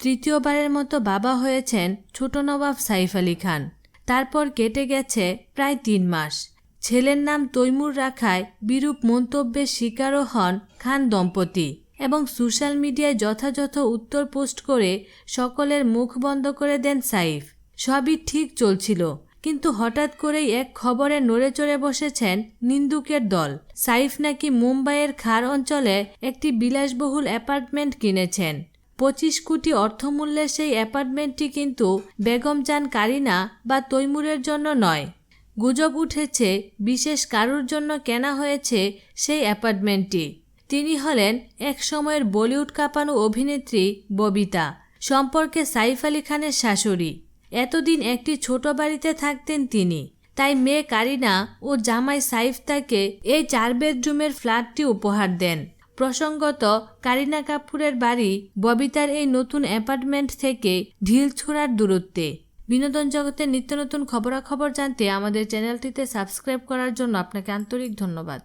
তৃতীয়বারের মতো বাবা হয়েছেন ছোট নবাব সাইফ আলী খান। তারপর কেটে গেছে প্রায় তিন মাস। ছেলের নাম তৈমুর রাখায় বিরূপ মন্তব্যের শিকারও হন খান দম্পতি এবং সোশ্যাল মিডিয়ায় যথাযথ উত্তর পোস্ট করে সকলের মুখ বন্ধ করে দেন সাইফ। সবই ঠিক চলছিল, কিন্তু হঠাৎ করেই এক খবরে নড়ে চড়ে বসেছেন নিন্দুকের দল। সাইফ নাকি মুম্বাইয়ের খার অঞ্চলে একটি বিলাসবহুল অ্যাপার্টমেন্ট কিনেছেন। পঁচিশ কোটি অর্থমূল্যের সেই অ্যাপার্টমেন্টটি কিন্তু বেগম জান কারিনা বা তৈমুরের জন্য নয়। গুজব উঠেছে, বিশেষ কারুর জন্য কেনা হয়েছে সেই অ্যাপার্টমেন্টটি। তিনি হলেন এক সময়ের বলিউড কাঁপানো অভিনেত্রী ববিতা, সম্পর্কে সাইফ আলী খানের শাশুড়ি। এতদিন একটি ছোট বাড়িতে থাকতেন তিনি। তাই মেয়ে কারিনা ও জামাই সাইফ তাকে এই চার বেডরুমের ফ্ল্যাটটি উপহার দেন। প্রসঙ্গত, কারিনা কাপুরের বাড়ি ববিতার এই নতুন অ্যাপার্টমেন্ট থেকে ঢিল ছোড়ার দূরত্বে। বিনোদন জগতের নিত্য নতুন খবরাখবর জানতে আমাদের চ্যানেলটিতে সাবস্ক্রাইব করার জন্য আপনাকে আন্তরিক ধন্যবাদ।